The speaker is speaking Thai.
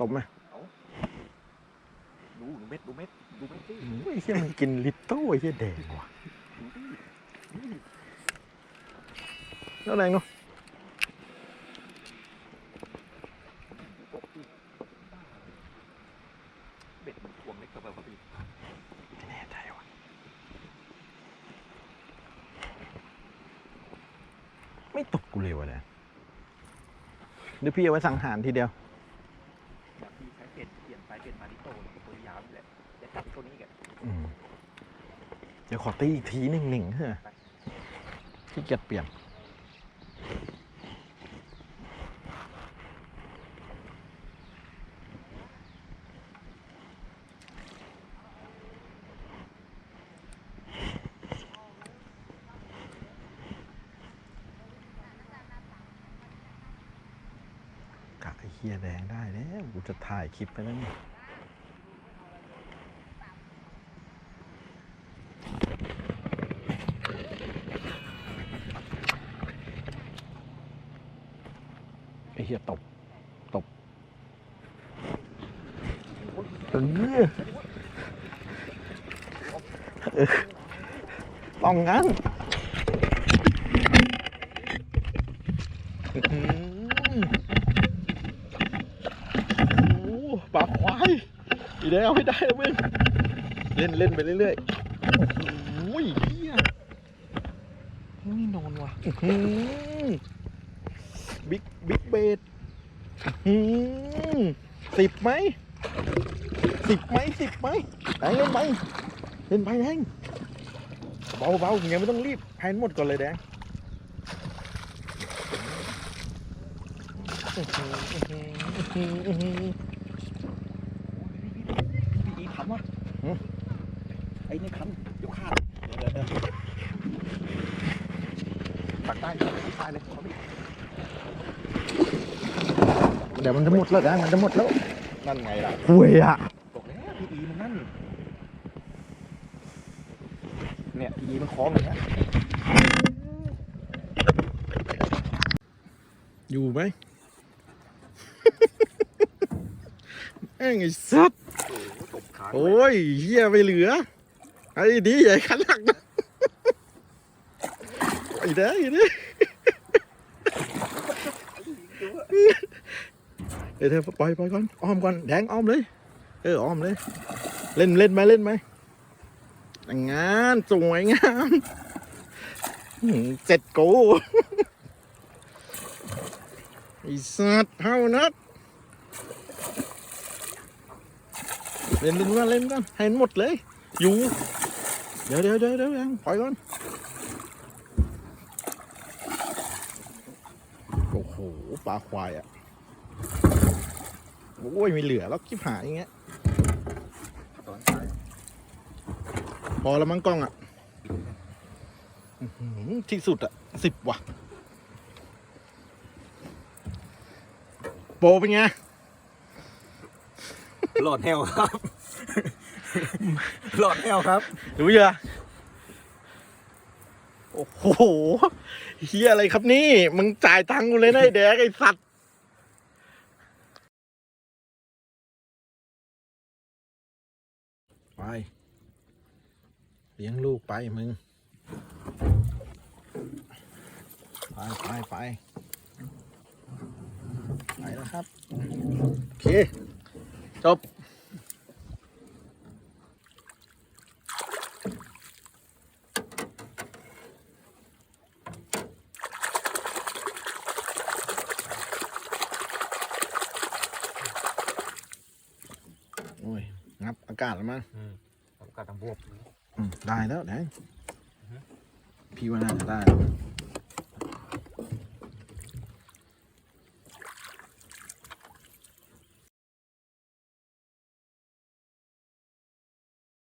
ตบไหมดูดูเม็ดดูเม็ดดูเม็ดสิไอ้เหี้ยมันกินลิตโต้ไอ้เหี้ยแดงว่ะดูดิดูดิแล้วแดงเนาะกบดิเบ็ดมันถ่วงเล็กกับแบบพี่ไม่แน่ใจว่ะไม่ตกกูเลยว่ะแดงเดี๋ยวพี่เอาไว้สังหารทีเดียว แบบพี่ใช้เบ็ดเปลี่ยนไปเปลี่ยนมาที่โตเลยตัวยาวนี่แหละจะจับตัวนี้กันอืมเดี๋ยวขอตีอีกทีหนึ่งหนึ่งเถอะที่เกียจเปลี่ยน เฮียแดงได้แล้วกูจะถ่ายคลิปไปแล้วนี่ไอเฮียตบ ตบเออเออต้องงั้นอื้อหือ โอ้โหปลาควาย อีเดียวให้ได้นะมึงเล่นเล่นไปเรื่อยๆโอ้โหเฮียนี่นอนว่ะอื้อหือบิ๊กบิ๊กเบดอื้อหือสิบไหมสิบไหมสิบไหมแดงเล่นไปเล่นไปแดงเบาเบาๆยังไม่ต้องรีบแพนหมดก่อนเลยแดงอื้อหืออื้อหืออื้อหือ พี่อีทำวะ หืม ไอ้นี่คันเดี๋ยวขาดเดี๋ยวเดี๋ยวเดี๋ยวตักได้ตักได้เลยเอาดิเดี๋ยวมันจะหมดแล้วนะมันจะหมดแล้วนั่นไงล่ะห่วยอะบอกแล้วพี่อีมันนั่น เนี่ยพี่อีมันคล้องอย่างเงี้ยอยู่ไหมแม่งไอ้สัตว์โอ้โหตบขาโอ้ยเฮียไม่เหลือ ไอ้ดีใหญ่ขันหลักนะไอ้เด้ไอ้เด้เดี๋ยวเธอปล่อยปล่อยก่อนอ้อมก่อนแดงอ้อมเลย เอออ้อมเลย เล่นเล่นไหมเล่นไหมงานสวยงามอื้อหือเจ็ดโกไอ้สัตว์เท่านัดเล่นเล่นก่อนเล่นก่อนให้มันหมดเลย อยู่ เดี๋ยวเดี๋ยวเดี๋ยวเดี๋ยวยังปล่อยก่อนโอ้โหปลาควายอะโอ้ยไม่เหลือแล้วคิบหายอย่างเงี้ยตอนท้ายพอแล้วมั้งกล้องอะที่สุดอะสิบว่ะ โปรเป็นไงหลอดแฮวครับ หลอดแฮวครับ รู้เยอะโอ้โหเฮียอะไรครับนี่ มึงจ่ายตังค์กูเลยนะไอ้แดกไอ้สัตว์ไปเลี้ยงลูกไปมึง ไปไปไปไปแล้วครับ โอเค จบ โอ้ย งับอากาศแล้วมั้งผมกระตังบวบอืมได้แล้วแดงพี่ว่าน่าจะได้แล้ว